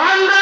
সংগ্রামী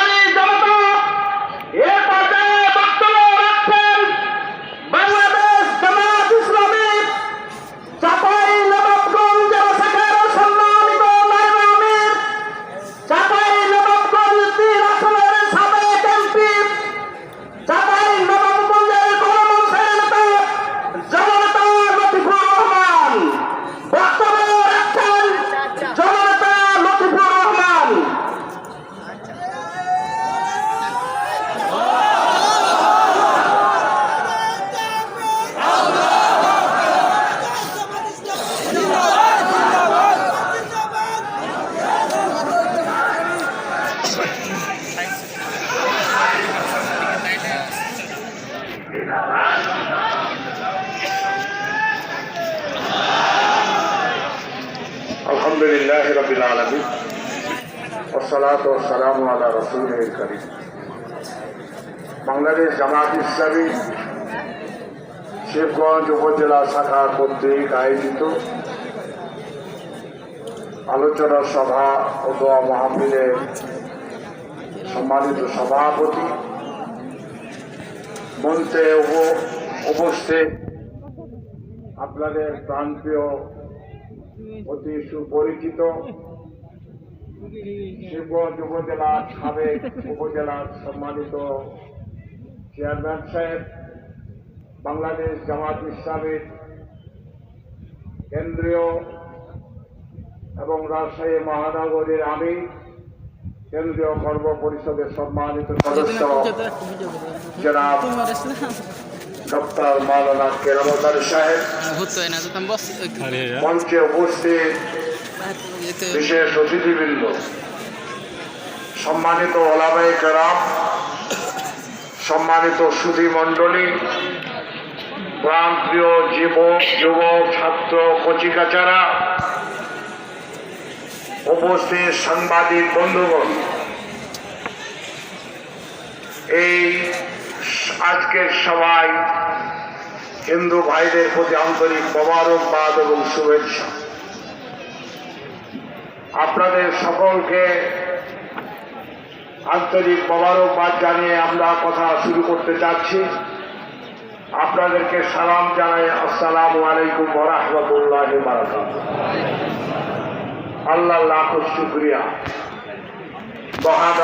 رب العالمين والصلاة والسلام على رسوله الكريم বাংলাদেশ জামাত ইসলামী শিবগঞ্জ উপজেলা শাখা কর্তৃক আয়োজিত আলোচনা সভা ও দোয়া মাহফিলের সম্মানিত সভাপতি মঞ্চে উপ- উপস্থিত আপনাদের প্রাণপ্রিয় অতি সুপরিচিত। শিবগঞ্জ উপজেলার সাবেক উপজেলার সম্মানিত চেয়ারম্যান সাহেব বাংলাদেশ জামাত ইসলামের কেন্দ্রীয় এবং রাজশাহী মহানগরীর আমি কেন্দ্রীয় কর্ম পরিষদের সম্মানিত সদস্য জনাব ডক্টর মাওলানা কেরামতার সাহেব। ঘুরতে না তো তুমি বস মঞ্চে উপস্থিত বিশেষ অতিথিবৃন্দ। সম্মানিত ওলামাই কেরাম সম্মানিত সুধী মণ্ডলী প্রান্তীয় যুবক যুবক ছাত্র কচিকাচারা উপস্থিত সাংবাদিক বন্ধুগণ এই আজকের সবাই হিন্দু ভাইদের প্রতি আন্তরিক মোবারকবাদ এবং শুভেচ্ছা। আপনাদের সকলকে আন্তরিক মোবারকবাদ জানিয়ে আমরা কথা শুরু করতে চাচ্ছি। আপনাদেরকে সালাম জানাই। আসসালাম আলাইকুম রহমতুল্লাহ আল্লাহ লাখ শুক্রিয়া। মহান